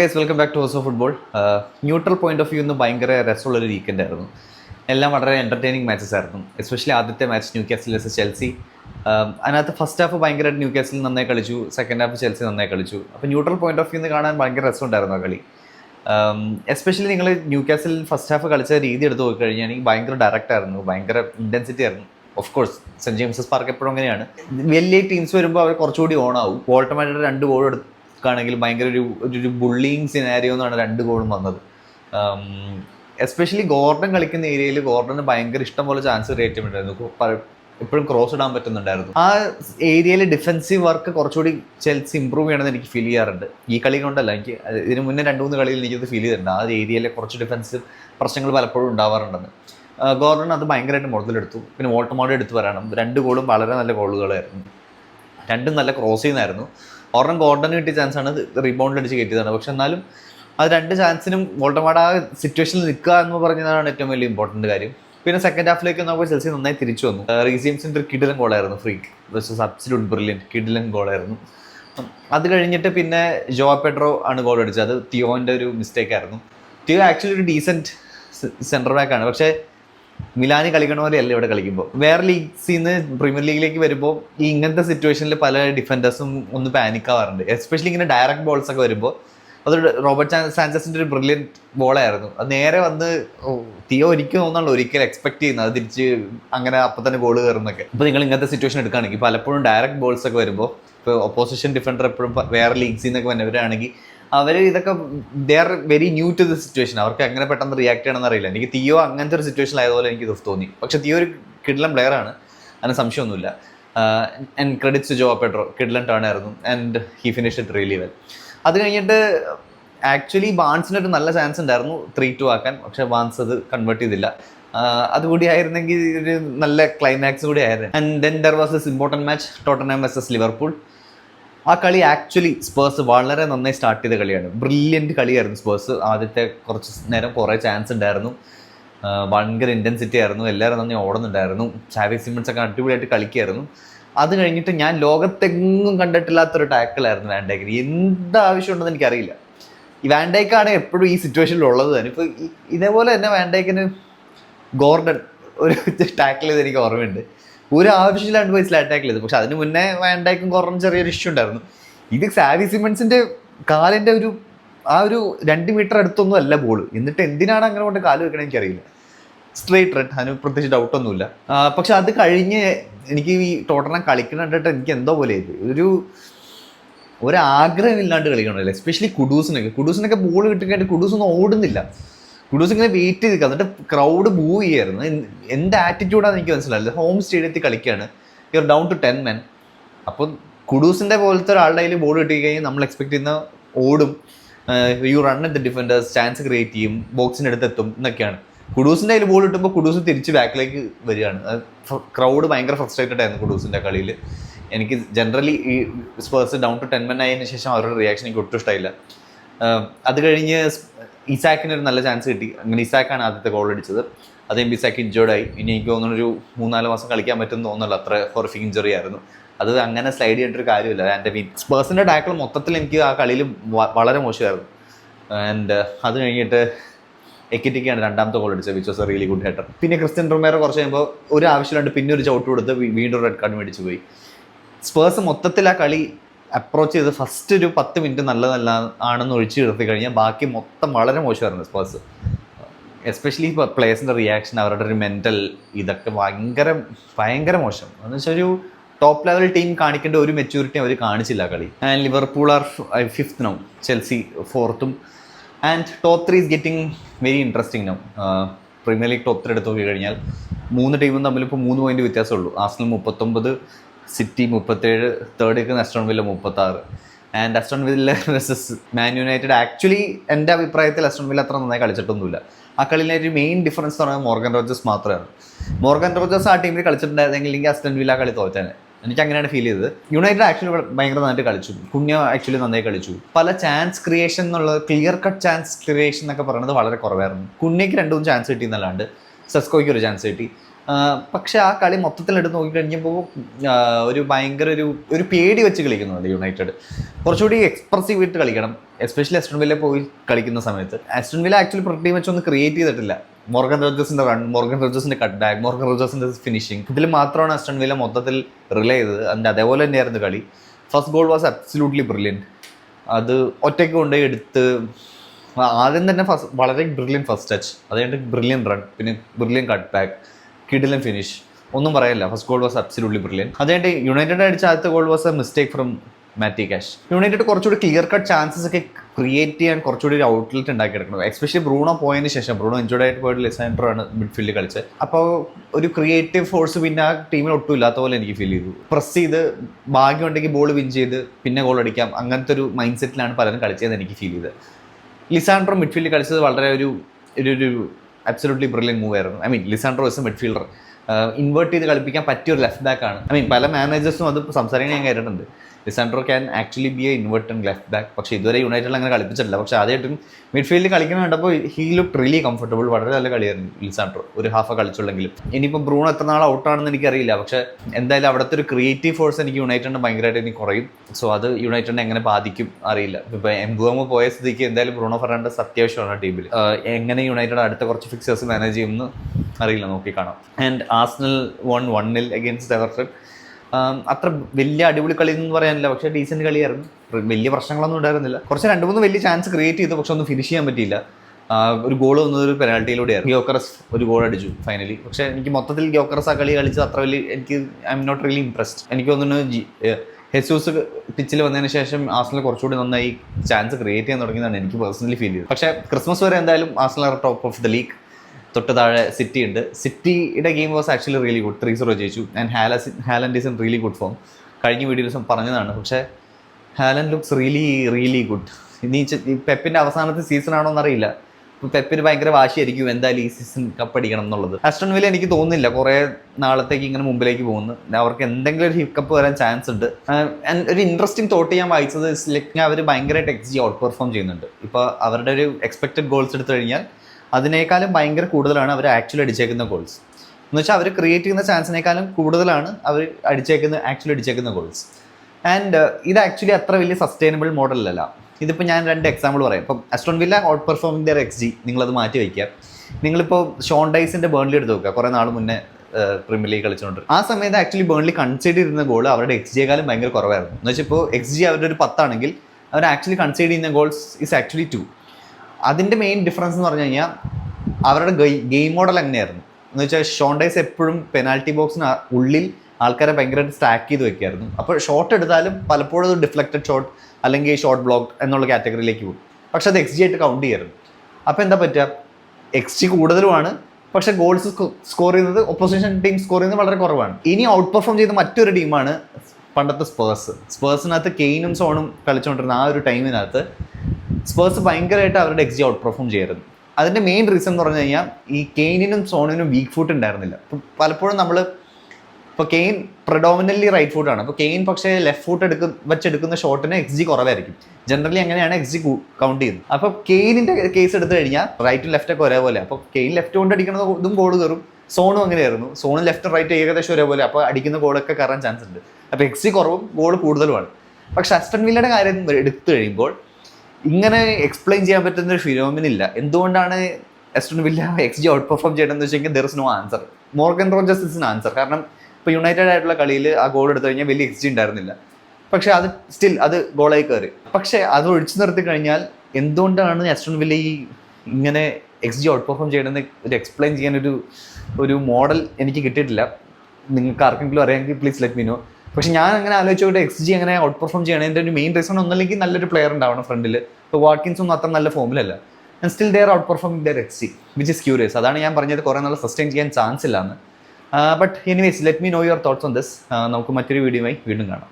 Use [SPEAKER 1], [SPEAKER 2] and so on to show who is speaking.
[SPEAKER 1] Guys welcome back to hos football neutral point of view എന്ന് ഭയങ്കര രസമുള്ള ഒരു വീക്കെൻഡ് ആയിരുന്നു. എല്ലാം വളരെ എന്റർടൈനിങ് മാച്ചസ് ആയിരുന്നു. എസ്പെഷ്യലി ആദ്യത്തെ match Newcastle versus Chelsea Um, അതിനകത്ത് ഫസ്റ്റ് ഹാഫ് ഭയങ്കരമായിട്ട് ന്യൂ കാസിൽ നന്നായി കളിച്ചു. സെക്കൻഡ് ഹാഫ് ചെൽസി നന്നായി കളിച്ചു. അപ്പോൾ ന്യൂട്രൽ പോയിന്റ് ഓഫ് വ്യൂ നിന്ന് കാണാൻ ഭയങ്കര രസമുണ്ടായിരുന്നു ആ കളി. എസ്പെഷ്യലി നിങ്ങൾ ന്യൂ കാസിൽ ഫസ്റ്റ് ഹാഫ് കളിച്ച രീതി എടുത്ത് നോക്കി കഴിഞ്ഞാണെങ്കിൽ ഭയങ്കര ഡയറക്റ്റ് ആയിരുന്നു. ഭയങ്കര ഇന്റൻസിറ്റി ആയിരുന്നു. Of course saint James's Park എപ്പോഴും അങ്ങനെയാണ്. വലിയ ടീംസ് വരുമ്പോൾ അവർ കുറച്ചുകൂടി ഓൺ ആവും. വോൾട്ടമായിട്ട് രണ്ട് ഗോൾ എടുക്കുകയാണെങ്കിൽ ഭയങ്കര ഒരു ഒരു ബുള്ളിങ് സിനാരിയോ എന്നാണ് രണ്ട് ഗോളും വന്നത്. എസ്പെഷ്യലി ഗോർഡൻ കളിക്കുന്ന ഏരിയയിൽ ഗോർഡന് ഭയങ്കര ഇഷ്ടം പോലെ ചാൻസ് ക്രിയേറ്റ് ഉണ്ടായിരുന്നു എപ്പോഴും ക്രോസ് ഇടാൻ പറ്റുന്നുണ്ടായിരുന്നു. ആ ഏരിയയിലെ ഡിഫൻസീവ് വർക്ക് കുറച്ചുകൂടി ചെൽസ് ഇമ്പ്രൂവ് ചെയ്യണമെന്ന് എനിക്ക് ഫീൽ ചെയ്യാറുണ്ട്. ഈ കളി കൊണ്ടല്ല എനിക്ക് ഇതിന് മുന്നേ രണ്ട് മൂന്ന് കളിയിൽ എനിക്കത് ഫീൽ ചെയ്തിട്ടുണ്ട്. ആ ഏരിയയിലെ കുറച്ച് ഡിഫൻസീവ് പ്രശ്നങ്ങൾ പലപ്പോഴും ഉണ്ടാവാറുണ്ടെന്ന്. ഗോർഡൻ അത് ഭയങ്കരമായിട്ട് മുതലെടുത്തു. പിന്നെ വോൾട്ടമോഡ് എടുത്തു വരണം രണ്ട് ഗോളും വളരെ നല്ല ഗോളുകളായിരുന്നു രണ്ടും നല്ല ക്രോസ് ചെയ്യുന്നതായിരുന്നു. ഒരെണ്ണം ഗോൾഡന് കിട്ടിയ ചാൻസാണ് റീബൗണ്ടിൽ അടിച്ച് കയറ്റിയതാണ്. പക്ഷെ എന്നാലും അത് രണ്ട് ചാൻസിനും വോൾട്ടമാഡ് ആ സിറ്റുവേഷനിൽ നിൽക്കുക എന്ന് പറഞ്ഞതാണ് ഏറ്റവും വലിയ ഇമ്പോർട്ടന്റ് കാര്യം. പിന്നെ സെക്കൻഡ് ഹാഫിലേക്ക് നമുക്ക് ചെൽസി നന്നായി തിരിച്ചു വന്നു. റീസിയംസിന്റെ ഒരു കിഡിലൻ ഗോളായിരുന്നു ഫ്രീ സബ്സിഡ്യൂട്ട് ബ്രില്യൻ കിഡിലൻ ഗോളായിരുന്നു അത് കഴിഞ്ഞിട്ട് പിന്നെ ജോ പെഡ്രോ ആണ് ഗോൾ അടിച്ചത്. അത് തിയോന്റെ ഒരു മിസ്റ്റേക്ക് ആയിരുന്നു. തിയോ ആക്ച്വലി ഒരു ഡീസന്റ് സെന്റർ ബാക്കാണ് പക്ഷേ മിലാനി കളിക്കണ പോലെയല്ല ഇവിടെ കളിക്കുമ്പോൾ വേറെ ലീഗ്സിൽ നിന്ന് പ്രീമിയർ ലീഗിലേക്ക് വരുമ്പോൾ ഈ ഇങ്ങനത്തെ സിറ്റുവേഷനിൽ പല ഡിഫൻഡേഴ്സും ഒന്ന് പാനിക് ആവാറുണ്ട്. എസ്പെഷ്യലി ഇങ്ങനെ ഡയറക്റ്റ് ബോൾസ് ഒക്കെ വരുമ്പോൾ അത് റോബർട്ട് സാഞ്ചസിന്റെ ഒരു ബ്രില്യന്റ് ബോളായിരുന്നു അത് നേരെ വന്ന് തിയോ എനിക്ക് തോന്നുന്നുള്ളൂ ഒരിക്കലും എക്സ്പെക്ട് ചെയ്യുന്നത്. അത് തിരിച്ച് അങ്ങനെ അപ്പം തന്നെ ഗോൾ കയറുന്നൊക്കെ. ഇപ്പോൾ നിങ്ങൾ ഇങ്ങനത്തെ സിറ്റുവേഷൻ എടുക്കുകയാണെങ്കിൽ പലപ്പോഴും ഡയറക്റ്റ് ബോൾസ് ഒക്കെ വരുമ്പോൾ ഇപ്പോൾ ഒപ്പോസിഷൻ ഡിഫൻഡർ എപ്പോഴും വേറെ ലീഗ്സിൽ നിന്നൊക്കെ വന്നവരാണെങ്കിൽ അവർ ഇതൊക്കെ they are very new to the situation അവർക്ക് എങ്ങനെ പെട്ടെന്ന് റിയാക്ട് ചെയ്യണമെന്ന് അറിയില്ല. എനിക്ക് തിയോ അങ്ങനത്തെ ഒരു സിറ്റുവേഷൻ ആയതുപോലെ എനിക്ക് ഇത് തോന്നി. പക്ഷെ തിയോ ഒരു കിഡ്ലൻ പ്ലെയർ ആണ്. അതിന് സംശയമൊന്നുമില്ല. ആൻഡ് ക്രെഡിറ്റ്സ് ജോ പെട്രോ കിഡ്ലൻ ടേൺ ആയിരുന്നു. And he finish it really well അത് കഴിഞ്ഞിട്ട് ആക്ച്വലി ബാൻസിന് ഒരു നല്ല ചാൻസ് ഉണ്ടായിരുന്നു. ത്രീ ടു ആക്കാൻ. പക്ഷെ ബാൺസ് അത് കൺവേർട്ട് ചെയ്തില്ല. അതുകൂടി ആയിരുന്നെങ്കിൽ ഒരു നല്ല ക്ലൈമാക്സ് കൂടി ആയിരുന്നു. And then there was this important match Tottenham versus Liverpool ആ കളി ആക്ച്വലി സ്പേഴ്സ് വളരെ നന്നായി സ്റ്റാർട്ട് ചെയ്ത കളിയാണ്. ബ്രില്യന്റ് കളിയായിരുന്നു സ്പേഴ്സ് ആദ്യത്തെ കുറച്ച് നേരം കുറേ ചാൻസ് ഉണ്ടായിരുന്നു. ഭയങ്കര ഇന്റൻസിറ്റി ആയിരുന്നു. എല്ലാവരും നന്ദി ഓടുന്നുണ്ടായിരുന്നു. ചാവി സിമൻസ് ഒക്കെ അടിപൊളിയായിട്ട് കളിക്കായിരുന്നു. അത് കഴിഞ്ഞിട്ട് ഞാൻ ലോകത്തെങ്ങും കണ്ടിട്ടില്ലാത്തൊരു ടാക്കിളായിരുന്നു വാൻഡേക്കിന് എന്ത് ആവശ്യമുണ്ടെന്ന് എനിക്കറിയില്ല. ഈ വാൻഡേക്കാണ് എപ്പോഴും ഈ സിറ്റുവേഷനിൽ ഉള്ളത് തന്നെ. ഇപ്പോൾ ഇതേപോലെ തന്നെ വാൻഡേക്കിന് ഗോർഡൻ ഒരു ടാക്കിൾ ചെയ്ത് എനിക്ക് ഓർമ്മയുണ്ട്. ഒരു ആവശ്യമില്ലാണ്ട് സ്ലാറ്റ് ടാക്കിൾ ചെയ്തത് പക്ഷെ അതിന് മുന്നേ വേണ്ടായിക്കും കുറഞ്ഞ ചെറിയൊരു ഇഷ്യൂ ഉണ്ടായിരുന്നു. ഇത് സാവി സിമൻസിന്റെ കാലിന്റെ ഒരു ആ ഒരു രണ്ട് മീറ്റർ അടുത്തൊന്നും അല്ല ബോൾ എന്നിട്ട് എന്തിനാണ് അങ്ങനെ കൊണ്ട് കാൽ വെക്കണേ എനിക്കറിയില്ല. സ്ട്രേറ്റ് റെഡ് അതിന് പ്രത്യേകിച്ച് ഡൗട്ടൊന്നുമില്ല പക്ഷെ അത് കഴിഞ്ഞ് എനിക്ക് ഈ ടോട്ടനം കളിക്കണം കണ്ടിട്ട് എനിക്ക് എന്തോ പോലെ. ഒരു ഒരാഗ്രഹമില്ലാണ്ട് കളിക്കണമല്ലോ എസ്പെഷ്യലി കുഡൂസിനൊക്കെ. കുഡൂസിനൊക്കെ ബോൾ കിട്ടുകയായിട്ട് കുഡൂസ് ഒന്നും ഓടുന്നില്ല. കുഡൂസ് ഇങ്ങനെ വെയിറ്റ് ചെയ്ത് എന്നിട്ട് ക്രൗഡ് മൂവ് ചെയ്യായിരുന്നു. എന്ത് ആറ്റിറ്റ്യൂഡാണ് എനിക്ക് മനസ്സിലായില്ല. ഹോം സ്റ്റേഡിയത്തിൽ കളിക്കുകയാണ്. Are down to ten men അപ്പോൾ കുഡൂസിന്റെ പോലത്തെ ഒരാളുടെ കയ്യിൽ ബോൾ കിട്ടി കഴിഞ്ഞാൽ നമ്മൾ എക്സ്പെക്ട് ചെയ്യുന്ന ഓടും. You run at defenders chance create ചെയ്യും ബോക്സിന്റെ അടുത്ത് എത്തും എന്നൊക്കെയാണ്. കുഡൂസിന്റെ കയ്യിൽ ബോൾ കിട്ടുമ്പോൾ കുഡൂസ് തിരിച്ച് ബാക്കിലേക്ക് വരികയാണ്. ക്രൗഡ് ഭയങ്കര ഫ്രസ്ട്രേറ്റഡ് ആയിരുന്നു കുഡൂസിന്റെ കളിയിൽ. എനിക്ക് ജനറലി ഈ Spurs down to ten men ആയതിനു ശേഷം അവരുടെ റിയാക്ഷൻ എനിക്ക് ഒട്ടും ഇഷ്ടമായില്ല. അത് കഴിഞ്ഞ് ഇസാക്കിന് ഒരു നല്ല ചാൻസ് കിട്ടി. അങ്ങനെ ഇസാക്കാണ് ആദ്യത്തെ ഗോൾ അടിച്ചത്. അതേം ഇസാക്ക് ഇഞ്ചേർഡ് ആയി. ഇനി എനിക്ക് തോന്നുന്നു ഒരു മൂന്നാൽ മാസം കളിക്കാൻ പറ്റുമെന്ന് തോന്നുന്നില്ല അത്ര ഹൊറിഫിക് ഇഞ്ചറി ആയിരുന്നു. അത് അങ്ങനെ സ്ലൈഡ് ചെയ്യേണ്ട ഒരു കാര്യമില്ല. എന്റെ സ്പേഴ്സിന്റെ ടാക്കിൾ മൊത്തത്തിൽ എനിക്ക് ആ കളിയിൽ വളരെ മോശമായിരുന്നു. ആൻഡ് അത് കഴിഞ്ഞിട്ട് എക്കിറ്റിക്കാണ് രണ്ടാമത്തെ ഗോൾ അടിച്ചത് which was a really good header പിന്നെ ക്രിസ്ത്യൻ റൊമേറോ കുറച്ച് കഴിയുമ്പോൾ ഒരു ആവശ്യമില്ലാണ്ട് പിന്നെ ഒരു ചവിട്ട് കൊടുത്ത് വീണ്ടും റെഡ് കാർഡ് മേടിച്ചു പോയി. സ്പേഴ്സ് മൊത്തത്തിൽ ആ കളി അപ്രോച്ച് ചെയ്ത് ഫസ്റ്റ് ഒരു പത്ത് മിനിറ്റ് നല്ല നല്ല ആണെന്ന് ഒഴിച്ചു നിർത്തി കഴിഞ്ഞാൽ ബാക്കി മൊത്തം വളരെ മോശമായിരുന്നു സ്പേഴ്സ് എസ്പെഷ്യലി ഇപ്പോൾ പ്ലേയേഴ്സിന്റെ റിയാക്ഷൻ അവരുടെ ഒരു മെന്റൽ ഇതൊക്കെ ഭയങ്കര ഭയങ്കര മോശം. എന്ന് വെച്ചാൽ ഒരു ടോപ്പ് ലെവൽ ടീം കാണിക്കേണ്ട ഒരു മെച്യൂരിറ്റി അവർ കാണിച്ചില്ല കളി. And Liverpool are fifth now Chelsea ഫോർത്തും and top three is getting very interesting now Premier League top three എടുത്ത് നോക്കി കഴിഞ്ഞാൽ മൂന്ന് ടീമും തമ്മിൽ ഇപ്പോൾ മൂന്ന് പോയിന്റ് വ്യത്യാസമുള്ളൂ ആസ്ലും മുപ്പത്തൊമ്പത് സിറ്റി മുപ്പത്തേഴ് തേർഡ് നിൽക്കുന്ന അസ്റ്റോൺ വില്ല മുപ്പത്താറ്. And Aston Villa versus Man United actually എന്റെ അഭിപ്രായത്തിൽ അസ്റ്റോൺ വില്ല അത്ര നന്നായി കളിച്ചിട്ടൊന്നുമില്ല. ആ കളിയിലെ ഒരു മെയിൻ ഡിഫറൻസ് എന്ന് പറയുന്നത് മോർഗൻ റോജേഴ്സ് മാത്രമാണ്. മോർഗൻ റോജേഴ്സ് ആ ടീമിൽ കളിച്ചിട്ടുണ്ടായിരുന്നെങ്കിൽ എനിക്ക് അസ്റ്റോൺ വില്ല കളി തോറ്റാനെ എനിക്ക് അങ്ങനെയാണ് ഫീൽ ചെയ്തത്. യുണൈറ്റഡ് ആക്ച്വലി ഭയങ്കര നന്നായിട്ട് കളിച്ചു. കുഞ്ഞ ആക്ച്വലി നന്നായി കളിച്ചു. പല ചാൻസ് ക്രിയേഷൻ എന്നുള്ളത് ക്ലിയർ കട്ട് ചാൻസ് ക്രിയേഷൻ എന്നൊക്കെ പറയുന്നത് വളരെ കുറവായിരുന്നു. കുഞ്ഞയ്ക്ക് രണ്ടു ചാൻസ് കിട്ടി എന്നല്ലാണ്ട് സെസ്കോയ്ക്ക് ഒരു ചാൻസ് കിട്ടി. പക്ഷെ ആ കളി മൊത്തത്തിൽ എടുത്ത് നോക്കിക്കഴിഞ്ഞപ്പോൾ ഒരു ഭയങ്കര ഒരു ഒരു പേടി വെച്ച് കളിക്കുന്നുണ്ട് യുണൈറ്റഡ്. കുറച്ചുകൂടി എക്സ്പ്രസീവ് ആയിട്ട് കളിക്കണം. എസ്പെഷ്യലി അസ്റ്റൺ വില്ല പോയി കളിക്കുന്ന സമയത്ത്. അസ്റ്റൺവില്ല ആക്ച്വലി പ്രത്യേകം വെച്ചൊന്നും ക്രിയേറ്റ് ചെയ്തിട്ടില്ല. മോർഗൻ റോജേഴ്സിന്റെ റൺ മോർഗൻ റോജേഴ്സിന്റെ കട്ട് ബാക്ക് മോർഗൻ റോജേഴ്സിന്റെ ഫിനിഷിംഗ് ഇതിൽ മാത്രമാണ് അസ്റ്റൺവില്ല മൊത്തത്തിൽ റിലേ ചെയ്തത്. അതിന്റെ അതേപോലെ തന്നെയായിരുന്നു കളി. First goal was absolutely brilliant അത് ഒറ്റയ്ക്ക് കൊണ്ടുപോയി എടുത്ത് ആദ്യം തന്നെ ഫസ്റ്റ് വളരെ ബ്രില്യൻ ഫസ്റ്റ് ടച്ച് അത് ബ്രില്യൻ റൺ പിന്നെ ബ്രില്യൻ കട്ട് ബാക്ക് കിഡിലൻ ഫിനിഷ് ഒന്നും പറയല്ല. First goal was absolutely brilliant അതുകൊണ്ട് യുണൈറ്റഡ് അടിച്ച ആദ്യത്തെ goal was a mistake from Matty Cash United കുറച്ചുകൂടി ക്ലിയർ കട്ട് ചാൻസസ് ഒക്കെ ക്രിയേറ്റ് ചെയ്യാൻ കുറച്ചുകൂടി ഒരു ഔട്ട്ലെറ്റ് ഉണ്ടാക്കിയെടുക്കണം എക്സ്പെഷ്യലി ബ്രൂണോ പോയതിന് ശേഷം. ബ്രൂണോ ഇഞ്ചോർഡ് ആയിട്ട് പോയിട്ട് ലിസാൻഡർ ആണ് മിഡ്ഫീൽഡിൽ കളിച്ചത്. അപ്പോൾ ഒരു ക്രിയേറ്റീവ് ഫോഴ്സ് പിന്നെ ആ ടീമിൽ ഒട്ടും ഇല്ലാത്ത പോലെ എനിക്ക് ഫീൽ ചെയ്തു. പ്രസ് ചെയ്ത് ഭാഗ്യം ഉണ്ടെങ്കിൽ ബോൾ വിൻ ചെയ്ത് പിന്നെ ഗോൾ അടിക്കാം. അങ്ങനത്തെ ഒരു മൈൻഡ് സെറ്റിലാണ് പലരും കളിച്ചതെന്ന് എനിക്ക് ഫീൽ ചെയ്തത്. ലിസാൻഡ്രോ മിഡ്ഫീൽഡിൽ കളിച്ചത് വളരെ ഒരു ഒരു അബ്സലൂട്ട്ലി ബ്രില്യൻ മൂവ് ആയിരുന്നു. I mean Lisandro is a midfielder invert ചെയ്ത് കളിപ്പിക്കാൻ പറ്റിയ ഒരു ലെഫ്റ്റ് ബാക്ക് ആണ്. ഐ മീൻ പല മാനേജേഴ്സും അത് സംസാരിക്കാൻ ഞാൻ കേട്ടിട്ടുണ്ട്. Lisandro can actually be a inverted left back പക്ഷേ ഇതുവരെ യുണൈറ്റഡിൽ അങ്ങനെ കളിപ്പിച്ചിട്ടില്ല. പക്ഷേ ആദ്യമായിട്ടും മിഡ്ഫീൽഡിൽ കളിക്കുന്ന കണ്ടപ്പോൾ ഹീ ലുക്ക് റിയലി കംഫർട്ടബിൾ വളരെ നല്ല കളിയായിരുന്നു ലിസാൻഡ്രോ ഒരു ഹാഫ് കളിച്ചുള്ളെങ്കിലും. ഇനിയിപ്പോൾ ബ്രൂണോ എത്ര നാൾ ഔട്ടാണെന്ന് എനിക്കറിയില്ല. പക്ഷേ എന്തായാലും അവിടുത്തെ ഒരു ക്രിയേറ്റീവ് ഫോഴ്സ് എനിക്ക് യുണൈറ്റഡിന് ഭയങ്കരമായിട്ട് എനിക്ക് കുറയും. സോ അത് യുണൈറ്റഡിനെ എങ്ങനെ ബാധിക്കും അറിയില്ല. ഇപ്പോൾ എംബുവമോ പോയ സ്ഥിതിക്ക് എന്തായാലും ബ്രൂണോ ഫെർണാണ്ടസ് അത്യാവശ്യമാണ് ടീമിൽ എങ്ങനെ യുണൈറ്റഡ് അടുത്ത കുറച്ച് ഫിക്സേഴ്സ് മാനേജ് ചെയ്യുമെന്ന് അറിയില്ല നോക്കി കാണാം. ആൻഡ് ആസ്നൽ വൺ വണ്ണിൽ അഗെയിൻസ്റ്റ് എവർട്ടൺ അത്ര വലിയ അടിപൊളി കളി എന്ന് പറയാനില്ല പക്ഷേ ഡീസന്റ് കളിയായിരുന്നു. വലിയ പ്രശ്നങ്ങളൊന്നും ഉണ്ടായിരുന്നില്ല. കുറച്ച് രണ്ട് മൂന്ന് വലിയ ചാൻസ് ക്രിയേറ്റ് ചെയ്തു പക്ഷെ ഒന്നും ഫിനിഷ് ചെയ്യാൻ പറ്റിയില്ല. ഒരു ഗോൾ വന്നത് ഒരു പെനാൽറ്റിയിലൂടെയായിരുന്നു ഗ്യോക്കറസ് ഒരു ഗോൾ അടിച്ചു ഫൈനലി പക്ഷേ എനിക്ക് മൊത്തത്തിൽ ഗ്യോക്കറസ് ആ കളി കളിച്ചത് അത്ര വലിയ എനിക്ക് I am not really impressed എനിക്ക് തോന്നുന്നു ഹെസൂസ് പിച്ചിൽ വന്നതിന് ശേഷം ആസ്ലർ കുറച്ചുകൂടി നന്നായി ചാൻസ് ക്രിയേറ്റ് ചെയ്യാൻ തുടങ്ങിയതാണ് എനിക്ക് പേഴ്സണലി ഫീൽ ചെയ്തത്. പക്ഷേ ക്രിസ്മസ് വരെ എന്തായാലും Arsenal top of the league തൊട്ട് താഴെ സിറ്റി ഉണ്ട്. സിറ്റിയുടെ game was actually really good three zero ജയിച്ചു. And hallux Haaland is in really good form കഴിഞ്ഞ വീഡിയോ ദിവസം പറഞ്ഞതാണ്. പക്ഷേ Haaland looks really really good ഇനി പെപ്പിന്റെ അവസാനത്തെ സീസൺ ആണോ എന്നറിയില്ല. ഇപ്പോൾ പെപ്പിന് ഭയങ്കര വാശിയായിരിക്കും എന്തായാലും ഈ സീസൺ കപ്പ് അടിക്കണം എന്നുള്ളത്. ആസ്റ്റൺ വില്ല എനിക്ക് തോന്നുന്നില്ല. കുറേ നാളത്തേക്ക് ഇങ്ങനെ മുമ്പിലേക്ക് പോകുന്നു. അവർക്ക് എന്തെങ്കിലും ഒരു ഹിക്കപ്പ് വരാൻ ചാൻസ് ഉണ്ട്. ഒരു ഇൻട്രസ്റ്റിംഗ് തോട്ട് ഞാൻ വായിച്ചത് ലൈക്ക് അവർ ഭയങ്കരമായിട്ട് എക്സ് ഔട്ട് പെർഫോം ചെയ്യുന്നുണ്ട്. ഇപ്പോൾ അവരുടെ ഒരു എക്സ്പെക്റ്റഡ് ഗോൾസ് എടുത്തു കഴിഞ്ഞാൽ അതിനേക്കാളും ഭയങ്കര കൂടുതലാണ് അവർ ആക്ച്വലി അടിച്ചേക്കുന്ന ഗോൾസ് എന്ന് വെച്ചാൽ അവർ ക്രിയേറ്റ് ചെയ്യുന്ന ചാൻസിനേക്കാളും കൂടുതലാണ് അവർ അടിച്ചേക്കുന്ന ആക്ച്വലി അടിച്ചേക്കുന്ന ഗോൾസ് ആൻഡ് ഇത് ആക്ച്വലി അത്ര വലിയ സസ്റ്റൈനബിൾ മോഡലല്ല ഇതിപ്പോൾ ഞാൻ രണ്ട് എക്സാമ്പിൾ പറയാം. ഇപ്പം Aston Villa outperforming their X G നിങ്ങളത് മാറ്റി വയ്ക്കുക. നിങ്ങളിപ്പോൾ ഷോൺ ഡൈസിന്റെ ബേൺലി എടുത്ത് നോക്കുക. കുറേ നാൾ മുന്നേ പ്രീമിയർ ലീഗ് കളിച്ചുകൊണ്ട് ആ സമയത്ത് ആക്ച്വലി ബേൺലി കൺസൈഡ് ചെയ്യുന്ന ഗോൾ അവരുടെ എക്സ് ജിയെക്കാളും ഭയങ്കര കുറവായിരുന്നു. എന്ന് വെച്ചാൽ ഇപ്പോൾ എക്സ് ജി അവരുടെ ഒരു പത്താണെങ്കിൽ അവർ ആക്ച്വലി കൺസൈഡ് ചെയ്യുന്ന ഗോൾസ് ഇസ് ആക്ച്വലി ടു അതിന്റെ മെയിൻ ഡിഫറൻസ് എന്ന് പറഞ്ഞു കഴിഞ്ഞാൽ അവരുടെ ഗെയിം മോഡൽ എങ്ങനെയായിരുന്നു എന്ന് വെച്ചാൽ ഷോണ്ടൈസ് എപ്പോഴും പെനാൽറ്റി ബോക്സിന് ഉള്ളിൽ ആൾക്കാരെ ഭയങ്കരമായിട്ട് സ്റ്റാക്ക് ചെയ്ത് വെക്കായിരുന്നു. അപ്പോൾ ഷോട്ട് എടുത്താലും പലപ്പോഴും അത് ഡിഫ്ലക്റ്റഡ് ഷോട്ട് അല്ലെങ്കിൽ ഷോട്ട് ബ്ലോക്ക് എന്നുള്ള കാറ്റഗറിയിലേക്ക് പോകും. പക്ഷെ അത് എക്സ് ജി ആയിട്ട് കൗണ്ട് ചെയ്യായിരുന്നു. അപ്പോൾ എന്താ പറ്റുക? എക്സ് ജി കൂടുതലുമാണ്. പക്ഷേ ഗോൾസ് സ്കോർ ചെയ്യുന്നത് ഒപ്പോസിഷൻ ടീം സ്കോർ ചെയ്യുന്നത് വളരെ കുറവാണ്. ഇനി ഔട്ട് പെർഫോം ചെയ്ത മറ്റൊരു ടീമാണ് പണ്ടത്തെ സ്പേഴ്സ് സ്പേഴ്സിനകത്ത് കെയിനും സോണും കളിച്ചുകൊണ്ടിരുന്ന ആ ഒരു ടൈമിനകത്ത് സ്പേഴ്സ് ഭയങ്കരമായിട്ട് അവരുടെ എക്സി ഔട്ട് പെർഫോം ചെയ്യായിരുന്നു അതിന്റെ മെയിൻ റീസൺ എന്ന് പറഞ്ഞു കഴിഞ്ഞാൽ ഈ കെയിനിനും സോണിനും വീക്ക് ഫുട്ട് ഉണ്ടായിരുന്നില്ല. പലപ്പോഴും നമ്മൾ ഇപ്പോൾ കെയിൻ പ്രൊഡോമിനന്റ്ലി റൈറ്റ് ഫുട്ടാണ് അപ്പോൾ കെയിൻ പക്ഷേ ലെഫ്റ്റ് ഫുട്ട് എടുക്ക വെച്ചെടുക്കുന്ന ഷോട്ടിന് എക്സ് കുറവായിരിക്കും. ജനറലി അങ്ങനെയാണ് എക്സി കൗണ്ട് ചെയ്യുന്നത്. അപ്പോൾ കെയിനിന്റെ കേസ് എടുത്തു കഴിഞ്ഞാൽ റൈറ്റും ലെഫ്റ്റൊക്കെ ഒരേപോലെ. അപ്പോൾ കെയിൻ ലെഫ്റ്റ് കൊണ്ട് അടിക്കുന്ന ഇതും ഗോൾ കയറും സോണും അങ്ങനെയായിരുന്നു. സോണും ലെഫ്റ്റും റൈറ്റ് ഏകദേശം ഒരേപോലെ. അപ്പോൾ അടിക്കുന്ന ഗോളൊക്കെ കയറാൻ ചാൻസ് ഉണ്ട്. അപ്പോൾ എക്സി കുറവും ഗോൾ കൂടുതലുമാണ്. പക്ഷേ അസ്റ്റൺ വില്ലയുടെ കാര്യം എടുത്തു കഴിയുമ്പോൾ ഇങ്ങനെ എക്സ്പ്ലെയിൻ ചെയ്യാൻ പറ്റുന്ന ഒരു ഫിനോമിന ഇല്ല. എന്തുകൊണ്ടാണ് Aston Villa X G outperform ചെയ്യണമെന്ന് വെച്ചെങ്കിൽ there is no answer Morgan Rogers is answer കാരണം ഇപ്പോൾ യുണൈറ്റഡ് ആയിട്ടുള്ള കളിയിൽ ആ ഗോൾ എടുത്തു കഴിഞ്ഞാൽ വലിയ എക്സ് ജി ഉണ്ടായിരുന്നില്ല. പക്ഷേ അത് സ്റ്റിൽ അത് ഗോളായി കയറി. പക്ഷേ അത് ഒഴിച്ചു നിർത്തി കഴിഞ്ഞാൽ എന്തുകൊണ്ടാണ് എസ്റ്റൺ വില്ല ഈ ഇങ്ങനെ എക്സ് ജി ഔട്ട് പെർഫോം ചെയ്യണമെന്ന് ഒരു എക്സ്പ്ലെയിൻ ചെയ്യാൻ ഒരു ഒരു മോഡൽ എനിക്ക് കിട്ടിയിട്ടില്ല. നിങ്ങൾക്ക് ആർക്കെങ്കിലും അറിയാമെങ്കിൽ പ്ലീസ് ലെറ്റ് മീ നോ പക്ഷെ ഞാൻ അങ്ങനെ ആലോചിച്ചോട്ടെ എക്സ് ജി അങ്ങനെ ഔട്ട് പെർഫോം ചെയ്യണം എന്റെ ഒരു മെയിൻ റീസൺ ഒന്നല്ലെങ്കിൽ നല്ലൊരു പ്ലെയർ ഉണ്ടാവണം ഫ്രണ്ടിൽ ഇപ്പോൾ വാട്കിൻസ് ഒന്നും അത്ര നല്ല ഫോമിലല്ല and still there outperforming their X G which is curious അതാണ് ഞാൻ പറഞ്ഞത് കുറേ നല്ല സസ്റ്റെയിൻ ചെയ്യാൻ ചാൻസ് ഇല്ലാന്ന്. But anyways let me know your thoughts on this നമുക്ക് മറ്റൊരു വീഡിയോയുമായി വീണ്ടും കാണാം.